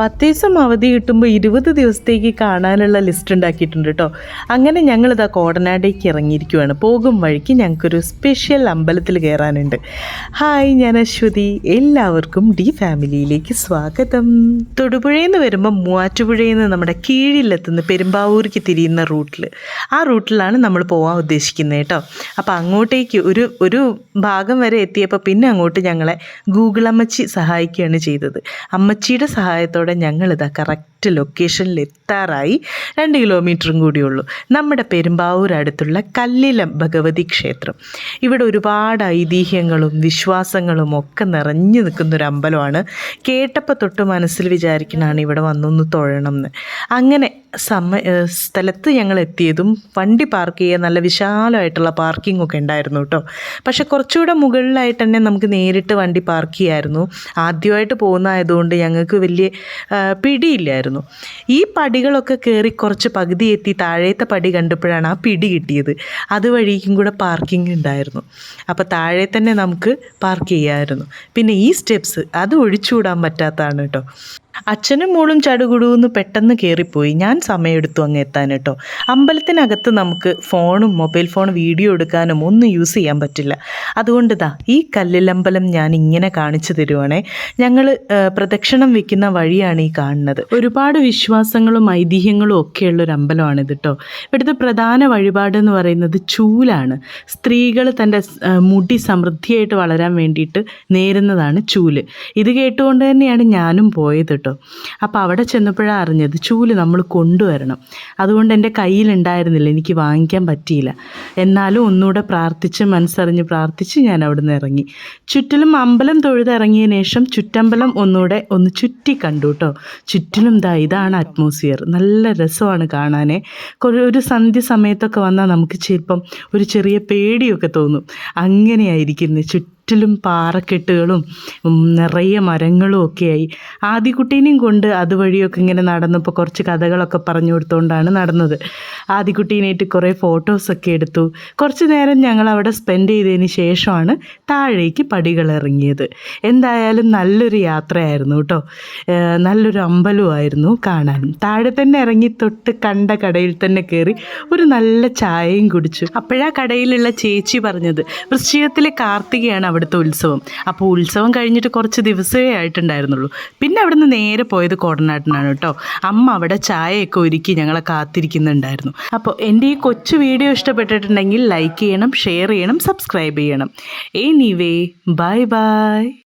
പത്ത് ദിവസം അവധി കിട്ടുമ്പോൾ ഇരുപത് ദിവസത്തേക്ക് കാണാനുള്ള ലിസ്റ്റ് ഉണ്ടാക്കിയിട്ടുണ്ട് കേട്ടോ അങ്ങനെ ഞങ്ങളിതാ കോടനാടേക്ക് ഇറങ്ങിയിരിക്കുവാണ്. പോകും വഴിക്ക് ഞങ്ങൾക്കൊരു സ്പെഷ്യൽ അമ്പലത്തിൽ കയറാനുണ്ട്. ഹായ് ഞാൻ അശ്വതി. എല്ലാവർക്കും ഡി ഫാമിലിയിലേക്ക് സ്വാഗതം. തൊടുപുഴയിൽ നിന്ന് വരുമ്പോൾ മൂവാറ്റുപുഴയിൽ നിന്ന് നമ്മുടെ കീഴിലെത്തുന്ന പെരുമ്പാവൂർക്ക് തിരിയുന്ന റൂട്ടിൽ ആ റൂട്ടിലാണ് നമ്മൾ പോകാൻ ഉദ്ദേശിക്കുന്നത് കേട്ടോ അപ്പോൾ അങ്ങോട്ടേക്ക് ഒരു ഒരു ഭാഗം വരെ എത്തിയപ്പോൾ പിന്നെ അങ്ങോട്ട് ഞങ്ങളെ ഗൂഗിൾ അമ്മച്ചി സഹായിക്കുകയാണ് ചെയ്തത്. അമ്മച്ചിയുടെ സഹായത്തോടെ ഞങ്ങളിതാ കറക്റ്റ് ലൊക്കേഷനിൽ എത്താറായി. രണ്ട് കിലോമീറ്ററും കൂടിയുള്ളൂ നമ്മുടെ പെരുമ്പാവൂർ അടുത്തുള്ള കല്ലിലം ഭഗവതി ക്ഷേത്രം. ഇവിടെ ഒരുപാട് ഐതിഹ്യങ്ങളും വിശ്വാസങ്ങളും ഒക്കെ നിറഞ്ഞു നിൽക്കുന്ന ഒരു അമ്പലമാണ്. കേട്ടപ്പോൾ തൊട്ട് മനസ്സിൽ വിചാരിക്കണാണ് ഇവിടെ വന്നൊന്ന് തൊഴണം എന്ന് അങ്ങനെ സമ സ്ഥലത്ത് ഞങ്ങൾ എത്തിയതും വണ്ടി പാർക്ക് ചെയ്യാൻ നല്ല വിശാലമായിട്ടുള്ള പാർക്കിംഗ് ഒക്കെ ഉണ്ടായിരുന്നു കേട്ടോ. പക്ഷെ കുറച്ചുകൂടെ മുകളിലായിട്ട് തന്നെ നമുക്ക് നേരിട്ട് വണ്ടി പാർക്ക് ചെയ്യായിരുന്നു. ആദ്യമായിട്ട് പോകുന്നതായതുകൊണ്ട് ഞങ്ങൾക്ക് വലിയ പിടിയില്ലായിരുന്നു. ഈ പടികളൊക്കെ കയറി കുറച്ച് പകുതി എത്തി താഴത്തെ പടി കണ്ടപ്പോഴാണ് ആ പിടി കിട്ടിയത്. അതുവഴിക്കും കൂടെ പാർക്കിംഗ് ഉണ്ടായിരുന്നു. അപ്പോൾ താഴെ തന്നെ നമുക്ക് പാർക്ക് ചെയ്യാമായിരുന്നു പിന്നെ ഈ സ്റ്റെപ്സ് അത് ഒഴിച്ചുകൂടാൻ പറ്റാത്തതാണ് കേട്ടോ. അച്ഛനും മോളും ചടുകുടുവെന്ന് പെട്ടെന്ന് കയറിപ്പോയി ഞാൻ സമയമെടുത്തു അങ്ങ് എത്താൻ കേട്ടോ. അമ്പലത്തിനകത്ത് നമുക്ക് ഫോണും മൊബൈൽ ഫോൺ വീഡിയോ എടുക്കാനും ഒന്നും യൂസ് ചെയ്യാൻ പറ്റില്ല. അതുകൊണ്ട് ദാ ഈ കല്ലിലമ്പലം ഞാൻ ഇങ്ങനെ കാണിച്ചു തരുവാണേ. ഞങ്ങൾ പ്രദക്ഷിണം വെക്കുന്ന വഴിയാണ് ഈ കാണുന്നത്. ഒരുപാട് വിശ്വാസങ്ങളും ഐതിഹ്യങ്ങളും ഒക്കെയുള്ള ഒരു അമ്പലമാണിത് കേട്ടോ. ഇവിടുത്തെ പ്രധാന വഴിപാട് എന്ന് പറയുന്നത് ചൂലാണ്. സ്ത്രീകൾ തന്റെ മുടി സമൃദ്ധിയായിട്ട് വളരാൻ വേണ്ടിയിട്ട് നേരുന്നതാണ് ചൂൽ. ഇത് കേട്ടുകൊണ്ട് തന്നെയാണ് ഞാനും പോയത് അപ്പോൾ അവിടെ ചെന്നപ്പോഴാണ് അറിഞ്ഞത് ചൂൽ നമ്മൾ കൊണ്ടുവരണം. അതുകൊണ്ട് എന്റെ കയ്യിലുണ്ടായിരുന്നില്ല. എനിക്ക് വാങ്ങിക്കാൻ പറ്റിയില്ല. എന്നാലും ഒന്നുകൂടെ പ്രാർത്ഥിച്ച് മനസ്സറിഞ്ഞ് പ്രാർത്ഥിച്ച് ഞാൻ അവിടെ നിന്ന് ഇറങ്ങി. ചുറ്റിലും അമ്പലം തൊഴുതിറങ്ങിയതിന് ശേഷം ചുറ്റമ്പലം ഒന്നുകൂടെ ഒന്ന് ചുറ്റി കണ്ടു കേട്ടോ. ചുറ്റിലും ദാ ഇതാണ് അറ്റ്മോസ്ഫിയർ നല്ല രസമാണ് കാണാനേ. ഒരു സന്ധ്യ സമയത്തൊക്കെ വന്നാൽ നമുക്ക് ചിലപ്പം ഒരു ചെറിയ പേടിയൊക്കെ തോന്നും. അങ്ങനെയായിരിക്കുന്നത് ചുറ്റിലും പാറക്കെട്ടുകളും നിറയെ മരങ്ങളും ഒക്കെയായി. ആദിക്കുട്ടീനെയും കൊണ്ട് അതുവഴിയൊക്കെ ഇങ്ങനെ നടന്നപ്പോൾ കുറച്ച് കഥകളൊക്കെ പറഞ്ഞു കൊടുത്തുകൊണ്ടാണ് നടന്നത്. ആദിക്കുട്ടീനായിട്ട് കുറേ ഫോട്ടോസൊക്കെ എടുത്തു. കുറച്ച് നേരം ഞങ്ങൾ അവിടെ സ്പെൻഡ് ചെയ്തതിന് ശേഷമാണ് താഴേക്ക് പടികൾ ഇറങ്ങിയത്. എന്തായാലും നല്ലൊരു യാത്രയായിരുന്നു കേട്ടോ. നല്ലൊരു അമ്പലമായിരുന്നു കാണാൻ. താഴെ തന്നെ ഇറങ്ങി തൊട്ട് കണ്ട കടയിൽ തന്നെ കയറി ഒരു നല്ല ചായയും കുടിച്ചു. അപ്പോഴാ കടയിലുള്ള ചേച്ചി പറഞ്ഞത് വൃശ്ചികത്തിലെ കാർത്തികയാണ് അവിടുത്തെ ഉത്സവം. അപ്പോൾ ഉത്സവം കഴിഞ്ഞിട്ട് കുറച്ച് ദിവസമേ ആയിട്ടുണ്ടായിരുന്നുള്ളൂ. പിന്നെ അവിടുന്ന് നേരെ പോയത് കോടനാട്ടിനാണ് കേട്ടോ. അമ്മ അവിടെ ചായയൊക്കെ ഒരുക്കി ഞങ്ങളെ കാത്തിരിക്കുന്നുണ്ടായിരുന്നു. അപ്പോൾ എന്റെ ഈ കൊച്ചു വീഡിയോ ഇഷ്ടപ്പെട്ടിട്ടുണ്ടെങ്കിൽ ലൈക്ക് ചെയ്യണം ഷെയർ ചെയ്യണം സബ്സ്ക്രൈബ് ചെയ്യണം. Anyway bye bye